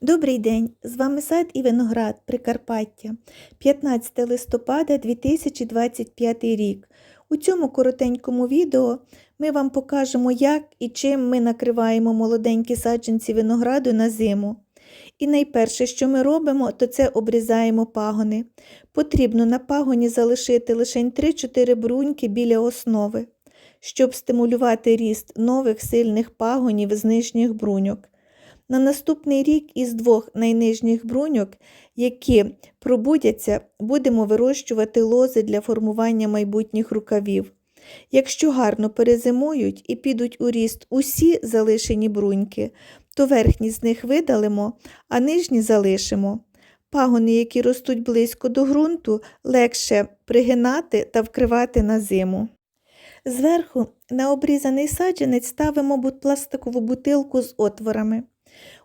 Добрий день! З вами сад і виноград Прикарпаття. 15 листопада 2025 рік. У цьому коротенькому відео ми вам покажемо, як і чим ми накриваємо молоденькі саджанці винограду на зиму. І найперше, що ми робимо, то це обрізаємо пагони. Потрібно на пагоні залишити лише 3-4 бруньки біля основи, щоб стимулювати ріст нових сильних пагонів з нижніх бруньок. На наступний рік із двох найнижніх бруньок, які пробудяться, будемо вирощувати лози для формування майбутніх рукавів. Якщо гарно перезимують і підуть у ріст усі залишені бруньки, то верхні з них видалимо, а нижні залишимо. Пагони, які ростуть близько до ґрунту, легше пригинати та вкривати на зиму. Зверху на обрізаний саджанець ставимо пластикову бутилку з отворами.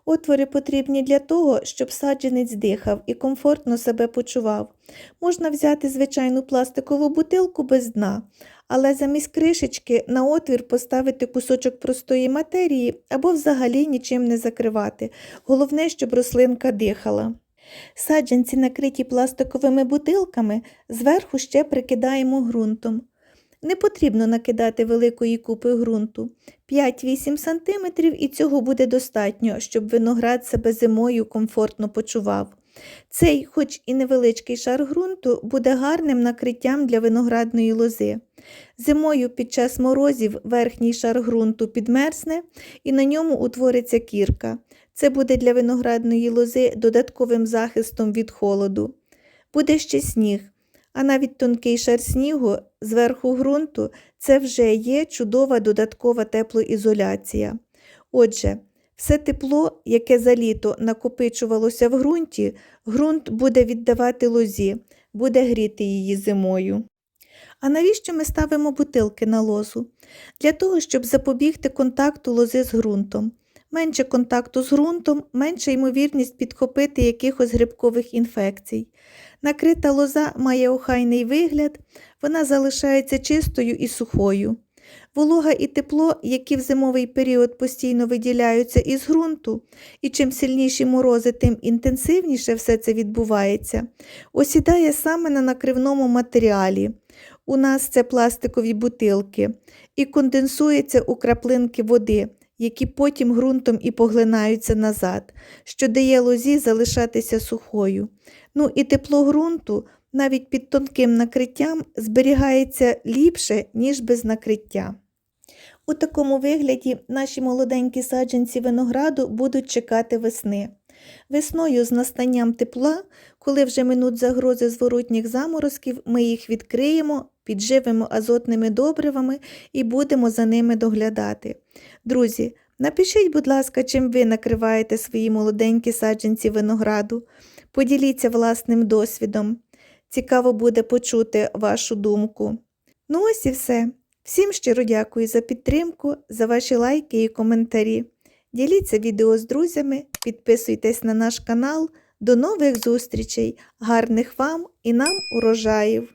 Отвори потрібні для того, щоб саджанець дихав і комфортно себе почував. Можна взяти звичайну пластикову бутилку без дна, але замість кришечки на отвір поставити кусочок простої матерії або взагалі нічим не закривати. Головне, щоб рослинка дихала. Саджанці, накриті пластиковими бутилками, зверху ще прикидаємо ґрунтом. Не потрібно накидати великої купи ґрунту. 5-8 см і цього буде достатньо, щоб виноград себе зимою комфортно почував. Цей, хоч і невеличкий шар ґрунту, буде гарним накриттям для виноградної лози. Зимою під час морозів верхній шар ґрунту підмерзне і на ньому утвориться кірка. Це буде для виноградної лози додатковим захистом від холоду. Буде ще сніг а навіть тонкий шар снігу зверху ґрунту це вже є чудова додаткова теплоізоляція. Отже, все тепло, яке за літо накопичувалося в ґрунті, ґрунт буде віддавати лозі, буде гріти її зимою. А навіщо ми ставимо бутилки на лозу? Для того, щоб запобігти контакту лози з ґрунтом. Менше контакту з ґрунтом, менша ймовірність підхопити якихось грибкових інфекцій. Накрита лоза має охайний вигляд, вона залишається чистою і сухою. Волога і тепло, які в зимовий період постійно виділяються із ґрунту, і чим сильніші морози, тим інтенсивніше все це відбувається, осідає саме на накривному матеріалі. У нас це пластикові бутилки, і конденсується у краплинки води, які потім ґрунтом і поглинаються назад, що дає лозі залишатися сухою. Ну і тепло ґрунту навіть під тонким накриттям зберігається ліпше, ніж без накриття. У такому вигляді наші молоденькі саджанці винограду будуть чекати весни. Весною з настанням тепла, коли вже минуть загрози зворотніх заморозків, ми їх відкриємо, підживимо азотними добривами і будемо за ними доглядати. Друзі, напишіть, будь ласка, чим ви накриваєте свої молоденькі саджанці винограду. Поділіться власним досвідом. Цікаво буде почути вашу думку. Ну ось і все. Всім щиро дякую за підтримку, за ваші лайки і коментарі. Діліться відео з друзями, підписуйтесь на наш канал. До нових зустрічей, гарних вам і нам урожаїв!